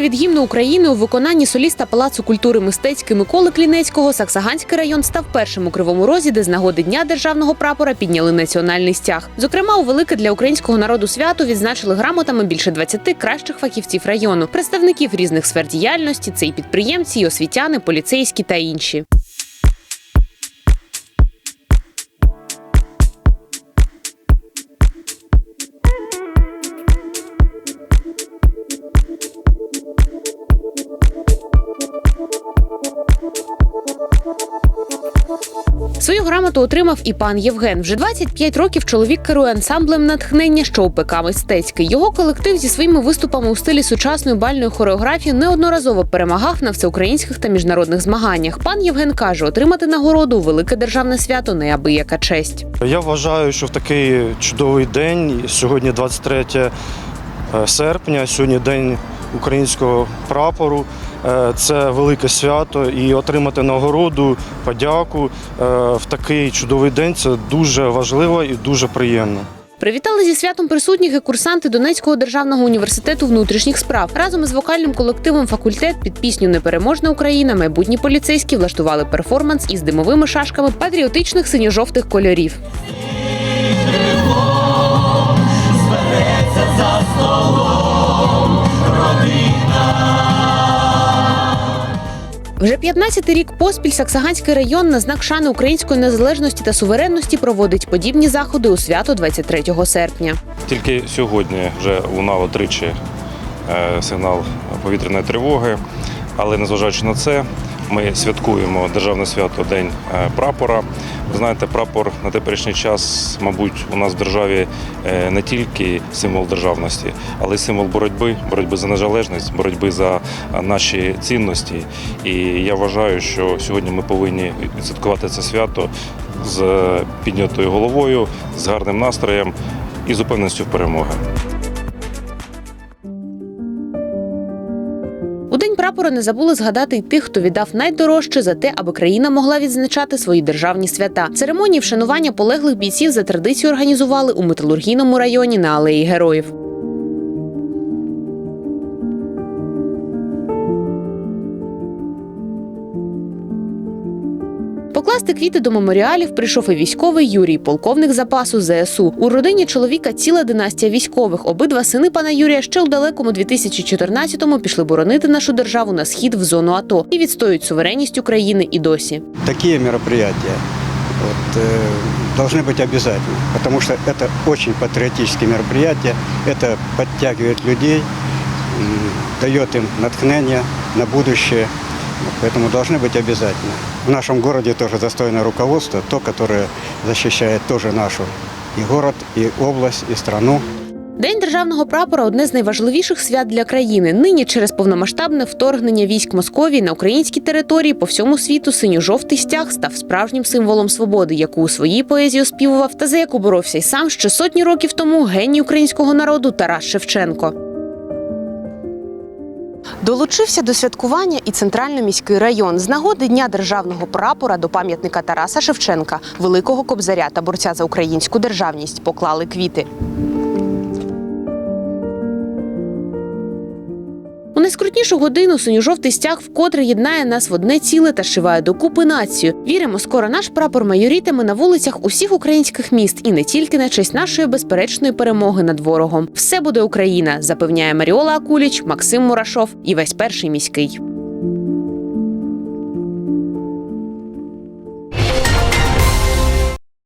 від гімну України у виконанні соліста Палацу культури мистецької Миколи Клінецького Саксаганський район став першим у кривому розі, де з нагоди дня державного прапора підняли національний стяг. Зокрема, у велике для українського народу свято відзначили грамотами більше 20 кращих фахівців району, представників різних сфер діяльності. Це і підприємці, і освітяни, поліцейські та інші. Свою грамоту отримав і пан Євген. Вже 25 років чоловік керує ансамблем натхнення, що УПК мистецький. Його колектив зі своїми виступами у стилі сучасної бальної хореографії неодноразово перемагав на всеукраїнських та міжнародних змаганнях. Пан Євген каже, отримати нагороду велике державне свято неабияка честь. Я вважаю, що в такий чудовий день, сьогодні 23 серпня, сьогодні день українського прапору. е, Це велике свято і отримати нагороду, подяку е, в такий чудовий день це дуже важливо і дуже приємно. Привітали зі святом присутніх і курсанти Донецького державного університету внутрішніх справ. Разом із вокальним колективом факультет під пісню Непереможна Україна майбутні поліцейські влаштували перформанс із димовими шашками патріотичних синьо-жовтих кольорів. Вже 15-й рік поспіль Саксаганський район на знак шани української незалежності та суверенності проводить подібні заходи у свято 23 серпня. Тільки сьогодні вже лунало тричі е, сигнал повітряної тривоги, але незважаючи на це, ми святкуємо державне свято День е, прапора. Ви знаєте, прапор на теперішній час, мабуть, у нас в державі е, не тільки символ державності, але й символ боротьби, боротьби за незалежність, боротьби за е, наші цінності. І я вважаю, що сьогодні ми повинні святкувати це свято з піднятою головою, з гарним настроєм і з упевненістю в перемоги. Прапора не забули згадати й тих, хто віддав найдорожче за те, аби країна могла відзначати свої державні свята. Церемонії вшанування полеглих бійців за традицією організували у металургійному районі на алеї героїв. Покласти квіти до меморіалів прийшов і військовий Юрій, полковник запасу ЗСУ. У родині чоловіка ціла династія військових. Обидва сини пана Юрія ще у далекому 2014-му пішли боронити нашу державу на схід в зону АТО і відстоюють суверенність України і досі. такие мероприятия вот, э, должны быть обязательно, потому что это очень патриотические мероприятия, это подтягивает людей, м, дает им натхнение на будущее, Вот, поэтому должны быть обязательно. В нашем городе тоже достойное руководство, то, которое защищает тоже нашу и город, и область, и страну. День державного прапора одне з найважливіших свят для країни. Нині через повномасштабне вторгнення військ Московії на українські території по всьому світу синьо-жовтий стяг став справжнім символом свободи, яку у своїй поезії оспівував та за яку боровся й сам ще сотні років тому геній українського народу Тарас Шевченко. Долучився до святкування і центральний міський район з нагоди дня державного прапора до пам'ятника Тараса Шевченка, великого кобзаря та борця за українську державність поклали квіти. Найскрутнішу годину синьо-жовтий стяг вкотре єднає нас в одне ціле та шиває докупи націю. Віримо, скоро наш прапор майорітиме на вулицях усіх українських міст і не тільки на честь нашої безперечної перемоги над ворогом. Все буде Україна, запевняє Маріола Акуліч, Максим Мурашов і весь перший міський.